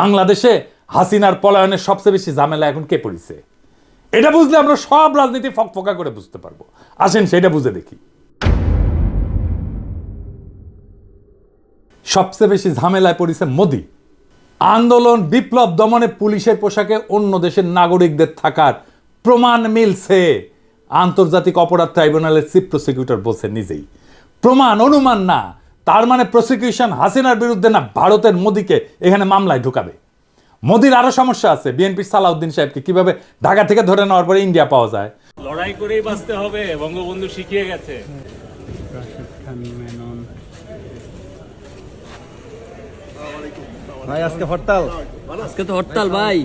বাংলাদেশে হাসিনার পলায়নের সবচেয়ে বেশি ঝামেলা এখন কে পড়িছে? এটা বুঝলে আমরা সব রাজনীতি ফকফকা করে বুঝতে পারব। আসেন সেটা বুঝে দেখি। সবচেয়ে বেশি ঝামেলায় পড়েছে মোদি। আন্দোলন বিপ্লব দমনে পুলিশের পোশাকে অন্য দেশের নাগরিকদের থাকার প্রমাণ মিলছে। আন্তর্জাতিক অপরাধ ট্রাইব্যুনালের চিফ প্রসিকিউটর বলছে নিজেই। প্রমাণ, অনুমান না। তার মানে প্রসিকিউশন হাসিনার বিরুদ্ধে না ভারতের মোদিকে এখানে মামলায় ঢুকাবে। মোদির আরও সমস্যা আছে বিএনপির সালাউদ্দিন সাহেবকে কীভাবে ঢাকা থেকে ধরে নেওয়ার পরে ইন্ডিয়া পাওয়া যায়। লড়াই করেই বাঁচতে হবে বঙ্গবন্ধু শিখিয়ে গেছে। ভাই আজকে হরতাল। আজকে তো হরতাল ভাই।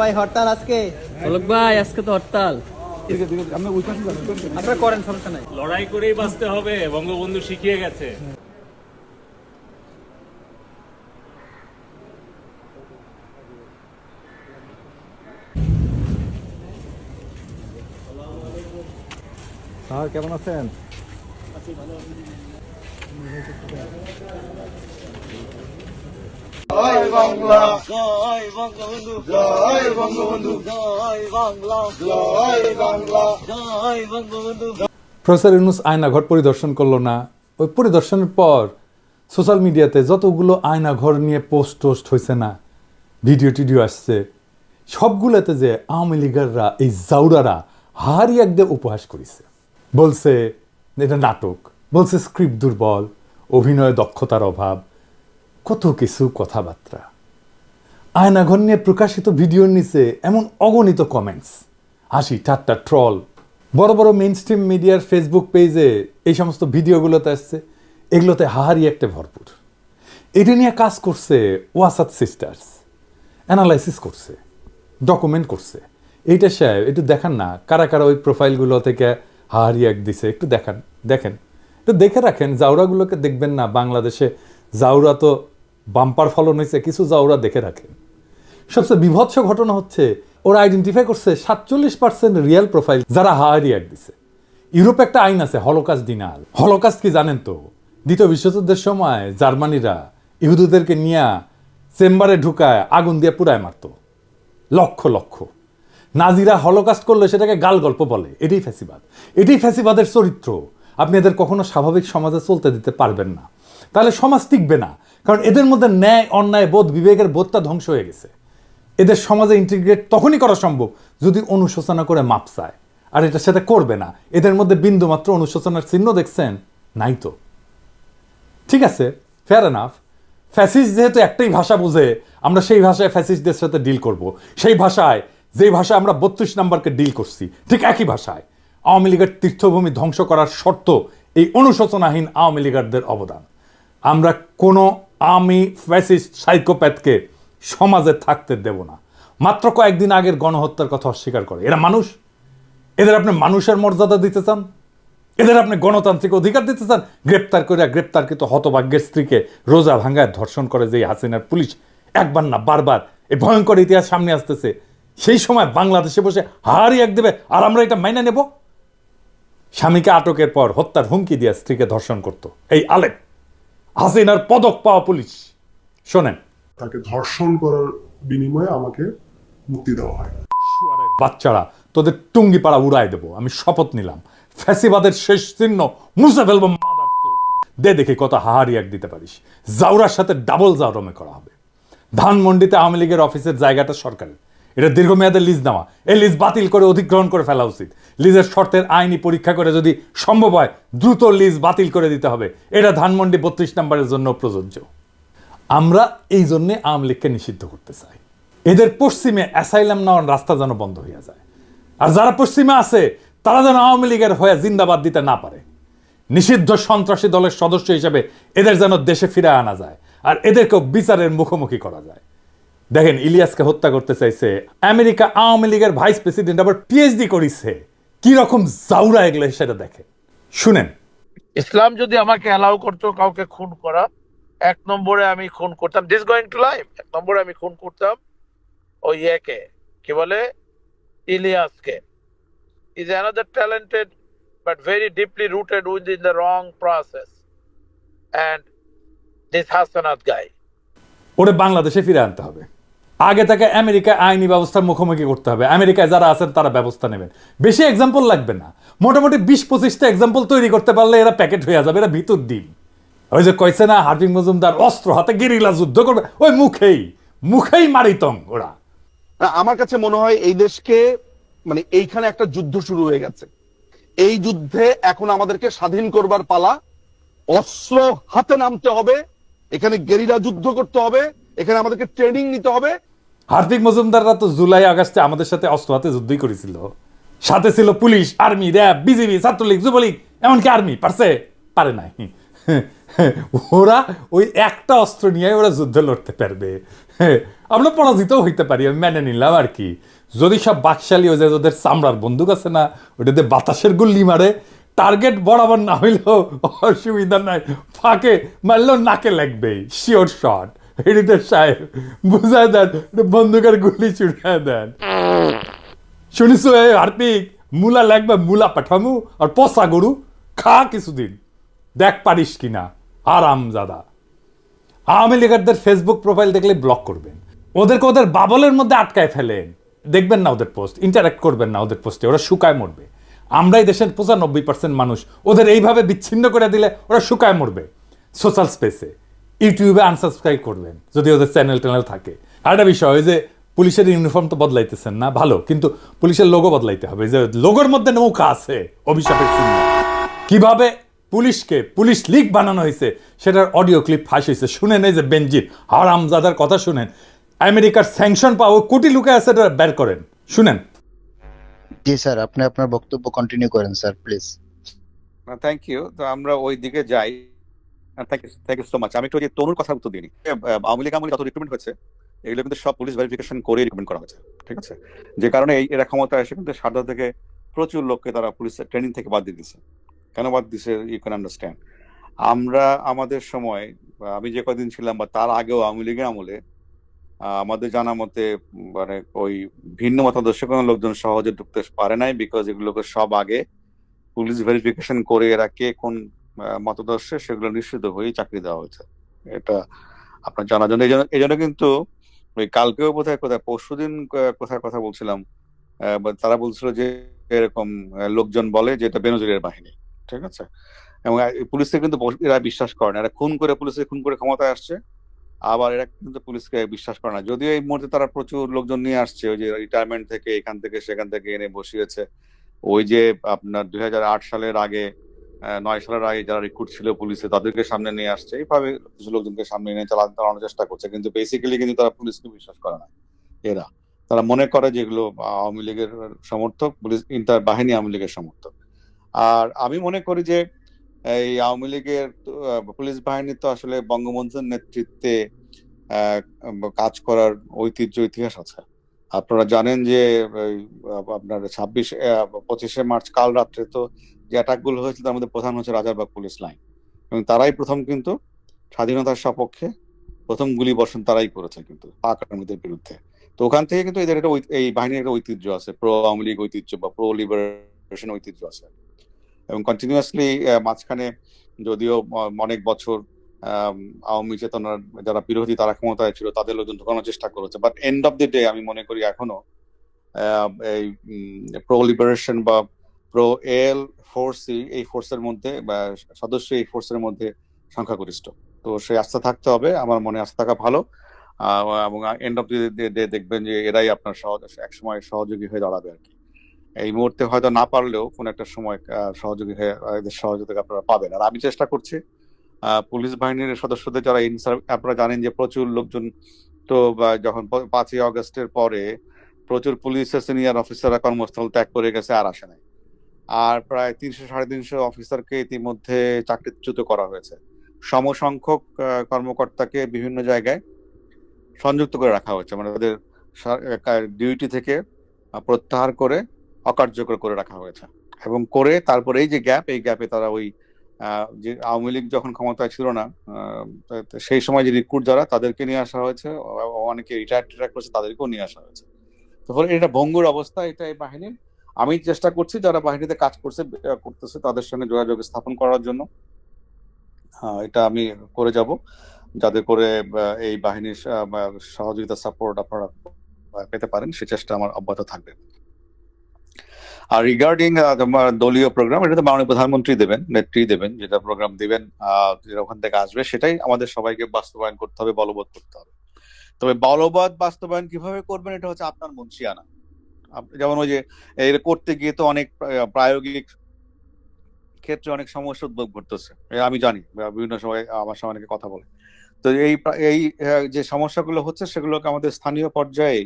ভাই হরতাল আজকে। পলক ভাই আজকে তো হরতাল। আপনারা করেন সমস্যা নাই। লড়াই করেই বাঁচতে হবে বঙ্গবন্ধু শিখিয়ে গেছে। স্যার কেমন আছেন? প্রফেসর ইউনুস আয়নাঘর পরিদর্শন করল না। ওই পরিদর্শনের পর সোশ্যাল মিডিয়াতে যতগুলো আয়নাঘর নিয়ে পোস্ট টোস্ট হয়েছে না ভিডিও টিডিও আসছে সবগুলোতে যে আওয়ামী লীগাররা এই জাউরারা হারি একদম উপহাস করেছে। বলছে এটা নাটক। বলছে স্ক্রিপ্ট দুর্বল অভিনয় দক্ষতার অভাব। কত কিছু কথাবার্তা আয়নাঘর নিয়ে প্রকাশিত ভিডিওর নিচে এমন অগণিত কমেন্টস হাসি, ঠাট্টা ট্রল বড় বড় মেইন স্ট্রিম মিডিয়ার ফেসবুক পেজে এই সমস্ত ভিডিওগুলোতে আসছে। এগুলোতে হাহারি একটা ভরপুর। এটা নিয়ে কাজ করছে ওয়াসাদ সিস্টার্স অ্যানালাইসিস করছে ডকুমেন্ট করছে। এইটা সাহেব, একটু দেখান না, কারা কারা ওই প্রোফাইলগুলো থেকে হাহারি এক দিছে, একটু দেখান, দেখেন। একটু দেখে রাখেন, জাউরাগুলোকে দেখবেন না, বাংলাদেশে জাউরা তো বাম্পার ফলন হয়েছে, কিছু জাউরা দেখে রাখেন সবচেয়ে বিভৎস ঘটনা হচ্ছে, ওরা আইডেন্টিফাই করছে সাতচল্লিশ পার্সেন্ট রিয়েল প্রোফাইল যারা হায়ারি অ্যাড দিছে। ইউরোপে একটা আইন আছে হলোকাস্ট দিনাল হলোকাস্ট কি জানেন তো? দ্বিতীয় বিশ্বযুদ্ধের সময় জার্মানিরা ইহুদুদেরকে নিয়ে চেম্বারে ঢুকায়, আগুন দিয়ে পুরায় মারত। লক্ষ লক্ষ। নাজিরা হলোকাস্ট করলে সেটাকে গাল গল্প বলে। এটাই ফ্যাসিবাদ। এটাই ফ্যাসিবাদের চরিত্র। আপনি এদের কখনো স্বাভাবিক সমাজে চলতে দিতে পারবেন না। তাহলে সমাজ টিকবে না। কারণ এদের মধ্যে ন্যায়, অন্যায়, বোধ, বিবেকের বোধটা ধ্বংস হয়ে গেছে। এদের সমাজে ইন্টিগ্রেট তখনই করা সম্ভব যদি অনুশোচনা করে মাপ চায়। আর এটা সেটা করবে না। এদের মধ্যে বিন্দুমাত্র অনুশোচনার চিহ্ন দেখছেন নাই তো ঠিক আছে ফেয়ার এনাফ ফ্যাসিস্ট যেহেতু একটাই ভাষা বুঝে, আমরা সেই ভাষায় ফ্যাসিস্টদের সাথে ডিল করব। সেই ভাষায়, যেই ভাষায় আমরা বত্রিশ নাম্বারকে ডিল করছি, ঠিক একই ভাষায়। আওয়ামী লীগের তীর্থভূমি ধ্বংস করার শর্ত এই অনুশোচনাহীন আওয়ামী লীগারদের অবদান। আমরা কোনো আমি ফ্যাসিস্ট সাইকোপ্যাথকে সমাজে থাকতে দেব না। মাত্র কয়েকদিন আগের গণহত্যার কথা অস্বীকার করে। এরা মানুষ? এদের আপনি মানুষের মর্যাদা দিতে চান? এদের আপনি গণতান্ত্রিক অধিকার দিতে চান? গ্রেপ্তার করে গ্রেপ্তারকৃত হতভাগ্যের স্ত্রীকে রোজা ভাঙ্গায় ধর্ষণ করে যে হাসিনার পুলিশ একবার না বারবার এই ভয়ঙ্কর ইতিহাস সামনে আসতেছে, সেই সময় বাংলাদেশে বসে হারি এক দেবে, আর আমরা এটা মাইনে নেব? স্বামীকে আটকের পর হত্যার হুমকি দিয়ে স্ত্রীকে ধর্ষণ করত। এই আলেপ হাসিনার পদক পাওয়া পুলিশ। শোনেন। তাকে ধর্ষণ করার বিনিময়ে আমাকে মুক্তি দেওয়া হয়। বাচ্চারা তোদের টুঙ্গি পাড়া উড়াই দেবো আমি শপথ নিলাম। ফ্যাসিবাদের শেষ চিহ্ন মুছে ফেলব দে দেখি কত হাহারি এক দিতে পারিস। জাউরার সাথে ডাবল জাউরমে করা হবে। ধানমন্ডিতে আওয়ামী লীগের অফিসের জায়গাটা সরকারের। এটা দীর্ঘমেয়াদের লিজ নেওয়া। এই লিজ বাতিল করে অধিগ্রহণ করে ফেলা উচিত। লিজের শর্তের আইনি পরীক্ষা করে যদি সম্ভব হয়, দ্রুত লিজ বাতিল করে দিতে হবে। এটা ধানমন্ডি বত্রিশ নম্বরের জন্য প্রযোজ্য। আমরা এই জন্যে আওয়ামী লীগকে নিষিদ্ধ করতে চাই। এদের পশ্চিমে অ্যাসাইলাম নেওয়ার রাস্তা যেন বন্ধ হইয়া যায়। আর যারা পশ্চিমে আছে, তারা যেন আওয়ামী লীগের হয়ে জিন্দাবাদ দিতে না পারে। নিষিদ্ধ সন্ত্রাসী দলের সদস্য হিসেবে এদের যেন দেশে ফিরে আনা যায়। আর এদেরকেও বিচারের মুখোমুখি করা যায়। দেখেন ইলিয়াসকে হত্যা করতে চাইছে। আমেরিকা আওয়ামী লীগের ভাইস প্রেসিডেন্ট আবার পিএইচডি করিছে। কি রকম জাউরা এগুলো সেটা দেখে। শুনেন। ইসলাম যদি আমাকে অ্যালাউ করতো কাউকে খুন করা এক নম্বরে আমি খুন করতাম। দিস গোয়িং টু লাইফ এক নম্বরে আমি খুন করতাম ওই ইয়েকে কি বলে? ইলিয়াসকে। Is another talented but very deeply rooted with in the wrong process and this Hasnat guy ওরে বাংলাদেশে ফিরে আনতে হবে। আগে থেকে আমেরিকা আইনি ব্যবস্থার মুখোমুখি করতে হবে। আমেরিকায় যারা আছেন, তারা ব্যবস্থা নেবেন। বেশি এক্সাম্পল লাগবে না। মোটামুটি বিশ পঁচিশটা এক্সাম্পল তৈরি করতে পারলে এরা প্যাকেট হয়ে যাবে, এরা ভিতর ডিম ওই যে কইছে না হার্ভিং মজুমদার অস্ত্র হাতে গেরিলা যুদ্ধ করবে। ওই মুখেই মুখেই মারিতং ওরা। আমার কাছে মনে হয় এই দেশকে মানে এইখানে একটা যুদ্ধ শুরু হয়ে গেছে। এই যুদ্ধে এখন আমাদেরকে স্বাধীন করবার পালা। অস্ত্র হাতে নামতে হবে, এখানে গেরিলা যুদ্ধ করতে হবে, এখানে আমাদেরকে ট্রেনিং নিতে হবে হার্দিক মজুমদাররা তো জুলাই, আগস্টে আমাদের সাথে অস্ত্র হাতে যুদ্ধই করেছিল। সাথে ছিল police, army, RAB, BGB, Chhatra League, Jubo League, এমনকি আর্মি, পারছে? পারে নাই। ওরা ওই একটা অস্ত্র নিয়ে ওরা যুদ্ধ লড়তে পারবে। আমরা পরাজিত হইতে পারি, আমি মেনে নিলাম আর কি। যদি সব বাকশালী ওই যে ওদের চামড়ার বন্দুক আছে না, ওটাতে বাতাসের গুল্লি মারে, টার্গেট বরাবর না হইলেও অসুবিধা নাই, ফাঁকে মারলেও নাকে লাগবে শিওর শট হৃদয় সাহেব বুঝায় দেন গুলি দেন। শুনিস হার্পিক লাগবে পাঠামু আর গরু, খা কিছুদিন। দেখ পারিস আরাম আওয়ামী লীগারদের ফেসবুক প্রোফাইল দেখলে ব্লক করবেন। ওদেরকে ওদের বাবলের মধ্যে আটকায় ফেলেন। দেখবেন না ওদের পোস্ট ইন্টারাক্ট করবেন না ওদের পোস্টে ওরা শুকায় মরবে। আমরাই দেশের পঁচানব্বই পার্সেন্ট মানুষ, ওদের এইভাবে বিচ্ছিন্ন করে দিলে ওরা শুকায় মরবে। সোশ্যাল স্পেসে ইউটিউবে আনসাবস্ক্রাইব করবেন যদি ওদের চ্যানেল ট্যানেল থাকে। আর একটা বিষয় ওই যে পুলিশের ইউনিফর্ম তো বদলাইতেছেন না ভালো কিন্তু পুলিশের লোগো বদলাইতে হবে। যে লোগোর মধ্যে নৌকা আছে অভিশাপের চিহ্ন। কীভাবে পুলিশকে পুলিশ লিগ বানানো হয়েছে সেটার অডিও ক্লিপ ফাঁস হয়েছে। শুনেন এই যে বেনজির হারামজাদার কথা শুনেন। আমেরিকার স্যাংশন পাওয়া কোটি লুকে আছে এটা বের করেন। শুনেন। জি স্যার আপনি আপনার বক্তব্য কন্টিনিউ করেন স্যার প্লিজ থ্যাংক ইউ তো আমরা ওই দিকে যাই। Thank you thank you so much আমি একটু যে তনুর কথা উত্তর দিইনি। আওয়ামী লীগ আমলে যত রিক্রুটমেন্ট হয়েছে, এগুলো কিন্তু সব পুলিশ ভেরিফিকেশন করে রিক্রুটমেন্ট করা হয়েছে, ঠিক আছে? যে কারণে এই, এরা ক্ষমতা এসে কিন্তু সারদা থেকে প্রচুর লোককে তারা পুলিশ ট্রেনিং থেকে বাদ দিয়ে দিচ্ছে কেন বাদ দিছে ইউ ক্যান আন্ডারস্ট্যান্ড আমরা, আমাদের সময়, আমি যে কদিন ছিলাম বা তার আগেও আওয়ামী লীগের আমলে আমাদের জানা মতে মানে ওই ভিন্ন মতাদর্শ কোনো লোকজন সহজে ঢুকতে পারে নাই বিকজ এগুলোকে সব আগে পুলিশ ভেরিফিকেশন করে এরা কে কোন মতাদর্শে সেগুলো নিশ্চিত হয়েই চাকরি দেওয়া হয়েছে। এটা আপনার জানার জন্য। এই জন্য কিন্তু ওই কালকেও বোধহয় কোথায়, পরশুদিন ক- কোথায় কথা বলছিলাম তারা বলছিল যে এরকম লোকজন বলে যে এটা বেনজিরের বাহিনী, ঠিক আছে? এবং পুলিশকে কিন্তু এরা বিশ্বাস করে না। এরা খুন করে পুলিশকে খুন করে ক্ষমতায় আসছে, আবার এরা কিন্তু পুলিশকে বিশ্বাস করে না। যদিও এই মুহূর্তে তারা প্রচুর লোকজন নিয়ে আসছে, ওই যে রিটায়ারমেন্ট থেকে এখান থেকে সেখান থেকে এনে বসিয়েছে। ওই যে আপনার দুই হাজার আট সালের আগে নয় সালের আগে যারা রিক্রুট ছিল পুলিশে, তাদেরকে সামনে নিয়ে আসছে। এইভাবে কিছু লোকজনকে সামনে নিয়ে চালা চালানোর চেষ্টা করছে। কিন্তু বেসিক্যালি কিন্তু তারা পুলিশকে বিশ্বাস করে না, এরা। তারা মনে করে যেগুলো আওয়ামী লীগের সমর্থক, পুলিশ, ইন্টার বাহিনী আওয়ামী লীগের সমর্থক। আর আমি মনে করি যে, এই আওয়ামী লীগের পুলিশ বাহিনী তো আসলে বঙ্গবন্ধুর নেতৃত্বে কাজ করার ঐতিহ্য, ইতিহাস আছে। আপনারা জানেন যে আপনার ছাব্বিশ পঁচিশে মার্চ কাল রাত্রে তো যে অ্যাটাকগুলো হয়েছিল তার মধ্যে প্রধান হচ্ছে রাজারবাগ পুলিশ লাইন এবং তারাই প্রথম কিন্তু স্বাধীনতার সপক্ষে প্রথম গুলি বর্ষণ তারাই করেছে কিন্তু পাক আর্মিদের বিরুদ্ধে। তো ওখান থেকে কিন্তু এদের একটা এই বাহিনীর একটা ঐতিহ্য আছে প্রো আওয়ামী লীগ ঐতিহ্য বা প্রো লিবারেশন ঐতিহ্য আছে। এবং কন্টিনিউয়াসলি মাঝখানে যদিও অনেক বছর আওয়ামী চেতনার যারা বিরোধী তারা ক্ষমতায় ছিল, তাদের লোকজন ঢোকানোর চেষ্টা করেছে। But end of the day আমি মনে করি এখনও এই প্রো লিবারেশন বা প্রো এল ফোর্স এই ফোর্সের মধ্যে বা সদস্য এই ফোর্সের মধ্যে সংখ্যাগরিষ্ঠ। তো সেই আস্থা থাকতে হবে, আমার মনে আস্থা থাকা ভালো। এবং এন্ড অফ দি ডে দেখবেন যে এরাই আপনার সহজ, একসময় সহযোগী হয়ে দাঁড়াবে আর কি। এই মুহূর্তে হয়তো না পারলেও কোন একটা সময় সহযোগী হয়ে, এদের সহযোগিতা আপনারা পাবেন। আর আমি চেষ্টা করছি পুলিশ বাহিনীর সদস্যদের যারা আপনারা জানেন যে প্রচুর লোকজন তো যখন পাঁচই অগস্টের পরে প্রচুর পুলিশের সিনিয়র অফিসাররা কর্মস্থল ত্যাগ করে গেছে আর আসে নাই। আর প্রায় তিনশো সাড়ে তিনশো অফিসারকে ইতিমধ্যে চাকরিচ্যুত করা হয়েছে। সমসংখ্যক কর্মকর্তাকে বিভিন্ন জায়গায় সংযুক্ত করে রাখা হয়েছে। মানে তাদের ডিউটি থেকে প্রত্যাহার করে অকার্যকর করে রাখা হয়েছে। এবং করে তারপরে এই যে গ্যাপ এই গ্যাপে তারা ওই যে আওয়ামী লীগ যখন ক্ষমতায় ছিল না সেই সময় যে রিক্রুট যারা, তাদেরকে নিয়ে আসা হয়েছে অনেকে রিটায়ার টিটায়ার করছে, তাদেরকেও নিয়ে আসা হয়েছে। তো ফলে এটা ভঙ্গুর অবস্থা, এটা এই বাহিনীর আমি চেষ্টা করছি যারা বাহিনীতে কাজ করছে করতেছে, তাদের সঙ্গে যোগাযোগ স্থাপন করার জন্য। এটা আমি করে যাব। যাতে করে এই বাহিনীর সহযোগিতা সাপোর্ট আপনারা পেতে পারেন, সে চেষ্টা আমার অব্যাহত থাকবে। আর রিগার্ডিং তোমার দলীয় প্রোগ্রাম এটা তো মাননীয় প্রধানমন্ত্রী দেবেন, নেত্রী দেবেন, যেটা প্রোগ্রাম দিবেন যেটা ওখান থেকে আসবে, সেটাই আমাদের সবাইকে বাস্তবায়ন করতে হবে, বলবৎ করতে হবে। তবে বলবৎ বাস্তবায়ন কীভাবে করবেন, এটা হচ্ছে আপনার মনসিয়ানা। যেমন ওই যে এটা করতে গিয়ে তো অনেক প্রায়োগিক ক্ষেত্রে অনেক সমস্যা উদ্ভব ঘটতেছে আমি জানি বিভিন্ন সময় আমার সঙ্গে অনেকে কথা বলে। তো এই এই যে সমস্যাগুলো হচ্ছে, সেগুলোকে আমাদের স্থানীয় পর্যায়ে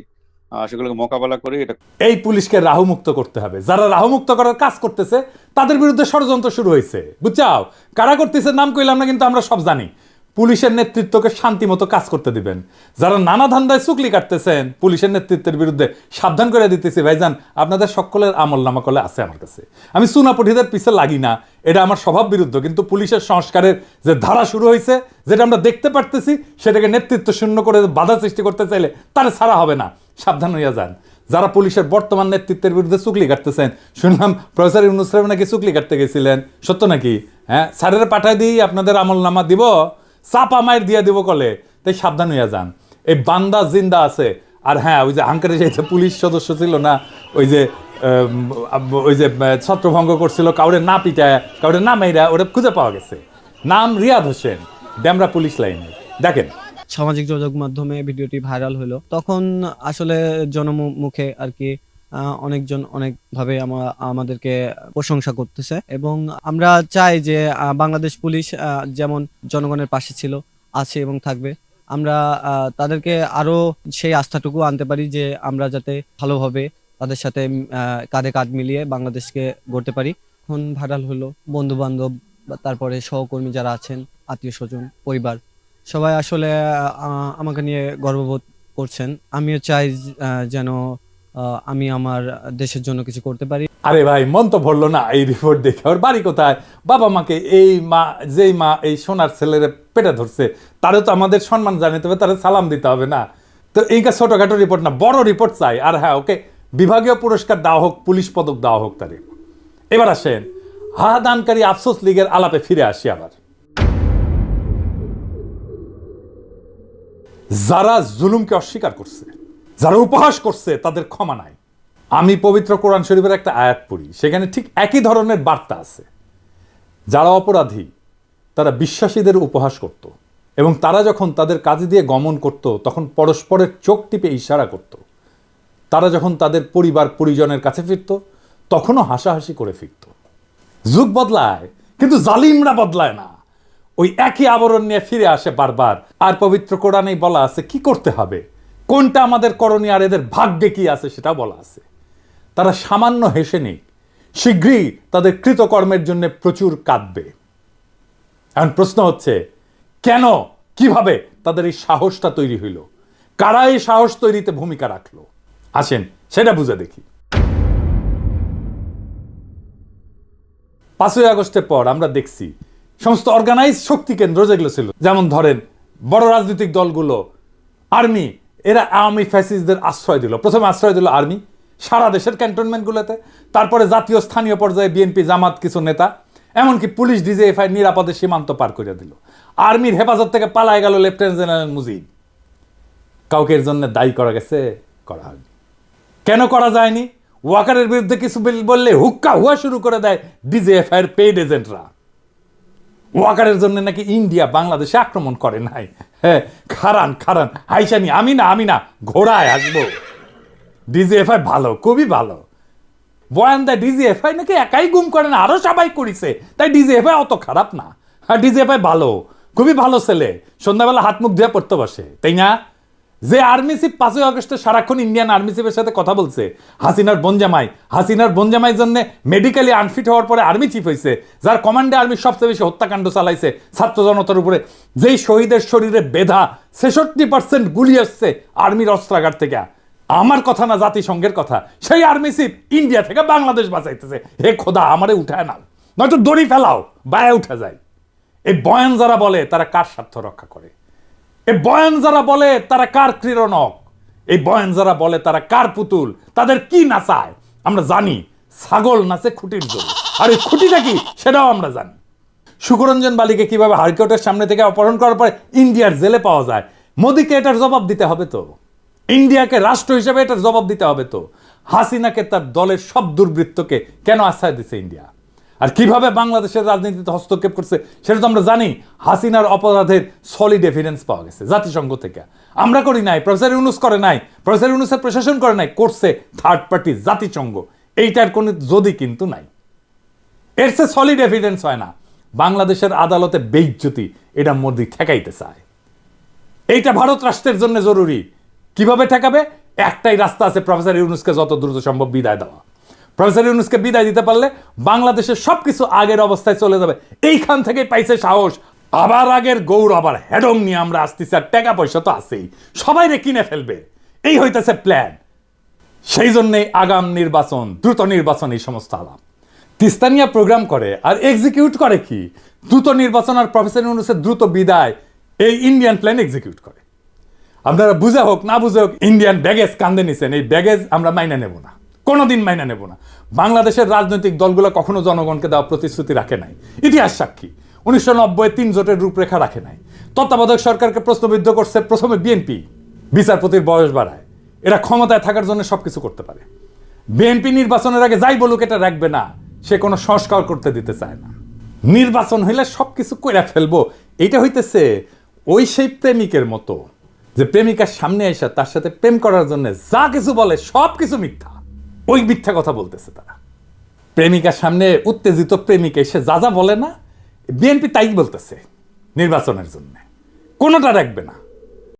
সেগুলোকে মোকাবেলা করে এটা এই পুলিশকে রাহুমুক্ত করতে হবে। যারা রাহুমুক্ত করার কাজ করতেছে, তাদের বিরুদ্ধে ষড়যন্ত্র শুরু হয়েছে। বুঝছাও? কারা করতেছে নাম কইলাম না কিন্তু আমরা সব জানি। পুলিশের নেতৃত্বকে শান্তি মতো কাজ করতে দিবেন। যারা নানা ধান্দায় চুকলি কাটতেছেন, পুলিশের নেতৃত্বের বিরুদ্ধে সাবধান করে দিতেছি। ভাইজান, আপনাদের সকলের আমল নামাকলে আছে আমার কাছে। আমি সুনাপঠিদের পিছে লাগি না। এটা আমার স্বভাব বিরুদ্ধ, কিন্তু পুলিশের সংস্কারের যে ধারা শুরু হয়েছে, যেটা আমরা দেখতে পারতেছি, সেটাকে নেতৃত্ব শূন্য করে বাধা সৃষ্টি করতে চাইলে তার ছাড়া হবে না। সাবধান হইয়া যান। যারা পুলিশের বর্তমান নেতৃত্বের বিরুদ্ধে চুকলি কাটতেছেন, শুনলাম প্রফেসর ইউনুস নাকি চুকলি কাটতে গেছিলেন। সত্য নাকি? হ্যাঁ স্যারের পাঠায় দিই, আপনাদের আমল নামা দিব, চাপা মায়ের দিয়ে দিব কলে। তাই সাবধান হইয়া যান। এই বান্দা জিন্দা আছে। আর হ্যাঁ ওই যে হাঙ্কারে যে পুলিশ সদস্য ছিল না, ওই যে ওই যে ছত্রভঙ্গ করছিল, কাউরে না পিটায়, কাউরে না মেয়েরা ওটা খুঁজে পাওয়া গেছে। নাম রিয়াদ হোসেন ড্যামরা পুলিশ লাইনে। দেখেন সামাজিক যোগাযোগ মাধ্যমে ভিডিওটি ভাইরাল হলো। তখন আসলে জনমুখে আর কি অনেকজন অনেকভাবে আমা- আমাদেরকে প্রশংসা করতেছে এবং আমরা চাই যে বাংলাদেশ পুলিশ যেমন জনগণের পাশে ছিল, আছে এবং থাকবে, আমরা তাদেরকে আরও সেই আস্থাটুকু আনতে পারি যে, আমরা যাতে ভালোভাবে তাদের সাথে কাঁধে কাঁধ মিলিয়ে বাংলাদেশকে গড়তে পারি। এখন ভাইরাল হলো বন্ধু বান্ধব তারপরে সহকর্মী যারা আছেন, আত্মীয় স্বজন, পরিবার। সবাই আসলে আমাকে নিয়ে গর্ববোধ করছেন। আমিও চাই যেন আমি আমার দেশের জন্য কিছু করতে পারি। আরে ভাই, মন তো ভরলো না, এই রিপোর্ট দেখে। ওর বাড়ি কোথায়? বাবা মাকে এই মা, যেই মা, এই সোনার ছেলের পেটে ধরছে তারও তো আমাদের সম্মান জানাতে হবে, তারা সালাম দিতে হবে না। তো এইটা ছোটখাটো রিপোর্ট না, বড় রিপোর্ট চাই। আর হ্যাঁ ওকে, বিভাগীয় পুরস্কার দেওয়া হোক, পুলিশ পদক দেওয়া হোক তারে। এবার আসেন হা দানকারী আফসোস লীগের আলাপে ফিরে আসি আবার। যারা জুলুমকে অস্বীকার করছে, যারা উপহাস করছে, তাদের ক্ষমা নাই। আমি পবিত্র কোরআন শরীফের একটা আয়াত পড়ি, সেখানে ঠিক একই ধরনের বার্তা আছে। যারা অপরাধী, তারা বিশ্বাসীদের উপহাস করত এবং তারা যখন তাদের কাজে দিয়ে গমন করত, তখন পরস্পরের চোখ টিপে ইশারা করত। তারা যখন তাদের পরিবার, পরিজনের কাছে ফিরত, তখনও হাসাহাসি করে ফিরত। যুগ বদলায়, কিন্তু জালিমরা বদলায় না। ওই একই আবরণ নিয়ে ফিরে আসে বারবার। আর পবিত্র কোরআনেই বলা আছে, কি করতে হবে? কোনটা আমাদের করণীয় আর এদের ভাগ্যে কি আছে সেটা বলা আছে। তারা সামান্য হেসে নেই। শীঘ্রই তাদের কৃতকর্মের জন্য প্রচুর কাঁদবে। এখন প্রশ্ন হচ্ছে, কেন, কীভাবে তাদের এই সাহসটা তৈরি হইল? কারা এই সাহস তৈরিতে ভূমিকা রাখল? আসেন, সেটা বুঝে দেখি। পাঁচই আগস্টের পর আমরা দেখছি সমস্ত অর্গানাইজ শক্তি কেন্দ্র যেগুলো ছিল, যেমন ধরেন বড় রাজনৈতিক দলগুলো আর্মি এরা আওয়ামী ফ্যাসিসদের আশ্রয় দিল। প্রথমে আশ্রয় দিল আর্মি সারা দেশের ক্যান্টনমেন্টগুলোতে তারপরে জাতীয় স্থানীয় পর্যায়ে বিএনপি জামাত কিছু নেতা, এমনকি পুলিশ ডিজিএফআই নিরাপদে সীমান্ত পার করে দিল। আর্মির হেফাজত থেকে পালায় গেল লেফটেন্যান্ট জেনারেল মুজিব। কাউকে এর জন্য দায়ী করা গেছে? করা হয়নি। কেন করা যায়নি? ওয়াকারের বিরুদ্ধে কিছু বিল- বললে হুক্কা হুয়া শুরু করে দেয় ডিজিএফআই এর পেইড এজেন্টরা ওয়াকারের জন্য নাকি ইন্ডিয়া বাংলাদেশে আক্রমণ করে নাই। হ্যাঁ খারান খারান। হাইসানি আমি না আমি না, ঘোড়ায় আসব। ডিজিএফআই ভালো, খুবই ভালো। বয়ান দেয়, ডিজিএফআই নাকি একাই গুম করে না আরও সবাই করিছে। তাই ডিজিএফআই অত খারাপ না। হ্যাঁ ডিজিএফআই ভালো, খুবই ভালো ছেলে। সন্ধ্যাবেলা হাত মুখ ধুয়ে পড়তে বসে, তাই না? যে আর্মি চিফ পাঁচই আগস্টে সারাক্ষণ ইন্ডিয়ান আর্মি চিফের সাথে কথা বলছে, হাসিনার বনজামাই হাসিনার বনজামাই জন্য মেডিকেলি আনফিট হওয়ার পরে আর্মি চিফ হয়েছে যার কমান্ডে আর্মি সবচেয়ে বেশি হত্যাকাণ্ড চালাইছে ছাত্র জনতার উপরে। যেই শহীদের শরীরে বেধা ছেষট্টি পার্সেন্ট গুলি আসছে আর্মির অস্ত্রাগার থেকে। আমার কথা না জাতিসংঘের কথা, সেই আর্মি চিফ ইন্ডিয়া থেকে বাংলাদেশ বাঁচাইতেছে। হে খোদা, আমারে উঠায় নাও, নয়তো দড়ি ফেলাও, বায়ে উঠে যায়। এই বয়ান যারা বলে, তারা কার স্বার্থ রক্ষা করে? এই বয়ান যারা বলে, তারা কার ক্রীড়নক এই বয়ান যারা বলে, তারা কার পুতুল? তাদের কি নাচায়? আমরা জানি, ছাগল নাচে খুঁটির জন্য আর এই খুঁটিটা কি? সেটাও আমরা জানি। সুকরঞ্জন বালিকে কীভাবে হাইকোর্টের সামনে থেকে অপহরণ করার পরে ইন্ডিয়ার জেলে পাওয়া যায়? মোদীকে এটার জবাব দিতে হবে তো। ইন্ডিয়াকে রাষ্ট্র হিসেবে এটার জবাব দিতে হবে তো। হাসিনাকে তার দলের সব দুর্বৃত্তকে কেন আশ্রয় দিছে ইন্ডিয়া? আর কীভাবে বাংলাদেশের রাজনীতিতে হস্তক্ষেপ করছে, সেটা তো আমরা জানি। হাসিনার অপরাধের সলিড এভিডেন্স পাওয়া গেছে জাতিসংঘ থেকে। আমরা করি নাই, প্রফেসর ইউনুস করে নাই, প্রফেসর ইউনুসের প্রশাসন করে নাই, করছে থার্ড পার্টি জাতিসংঘ। এইটার কোনো যদি কিন্তু নাই। এর সে সলিড এভিডেন্স হয় না। বাংলাদেশের আদালতে বেইজ্জতি, এটা মোদি ঠেকাইতে চায়। এইটা ভারত রাষ্ট্রের জন্য জরুরি। কীভাবে ঠেকাবে? একটাই রাস্তা আছে প্রফেসর ইউনুসকে যত দ্রুত সম্ভব বিদায় দেওয়া। প্রফেসর ইউনুসকে বিদায় দিতে পারলে বাংলাদেশের সবকিছু আগের অবস্থায় চলে যাবে। এইখান থেকে পাইছে সাহস। আবার আগের গৌর, আবার হেডং নিয়ে আমরা আসতেছি আর টাকা পয়সা তো আছেই। সবাই রে কিনে ফেলবে। এই হইতেছে প্ল্যান সেই জন্যে আগাম নির্বাচন, দ্রুত নির্বাচন এই সমস্ত আলাপ। তিস্তানিয়া প্রোগ্রাম করে আর এক্সিকিউট করে কি? দ্রুত নির্বাচন আর প্রফেসর ইউনুসের দ্রুত বিদায় এই ইন্ডিয়ান প্ল্যান এক্সিকিউট করে। আপনারা বুঝে হোক, না বুঝে হোক ইন্ডিয়ান ব্যাগেজ কান্দে নিছেন। এই ব্যাগেজ আমরা মাইনে নেব না। কোনোদিন মাইনা নেব না। বাংলাদেশের রাজনৈতিক দলগুলো কখনো জনগণকে দেওয়া প্রতিশ্রুতি রাখে নাই। ইতিহাস সাক্ষী, উনিশশো নব্বই তিন জোটের রূপরেখা রাখে নাই। তত্ত্বাবধায়ক সরকারকে প্রশ্নবিদ্ধ করছে প্রথমে বিএনপি, বিচারপতির বয়স বাড়ায়। এরা ক্ষমতায় থাকার জন্য সবকিছু করতে পারে। বিএনপি নির্বাচনের আগে যাই বলুক এটা রাখবে না, সে কোনো সংস্কার করতে দিতে চায় না। নির্বাচন হইলে সবকিছু কইরা ফেলব এটা হইতেছে ওই সেই প্রেমিকের মতো, যে প্রেমিকার সামনে এসে তার সাথে প্রেম করার জন্য যা কিছু বলে সব কিছু মিথ্যা। ওই মিথ্যা কথা বলতেছে তারা। প্রেমিকার সামনে উত্তেজিত প্রেমিকে এসে যা যা বলে না, বিএনপি তাই বলতেছে নির্বাচনের জন্য। কোনোটা রাখবে না।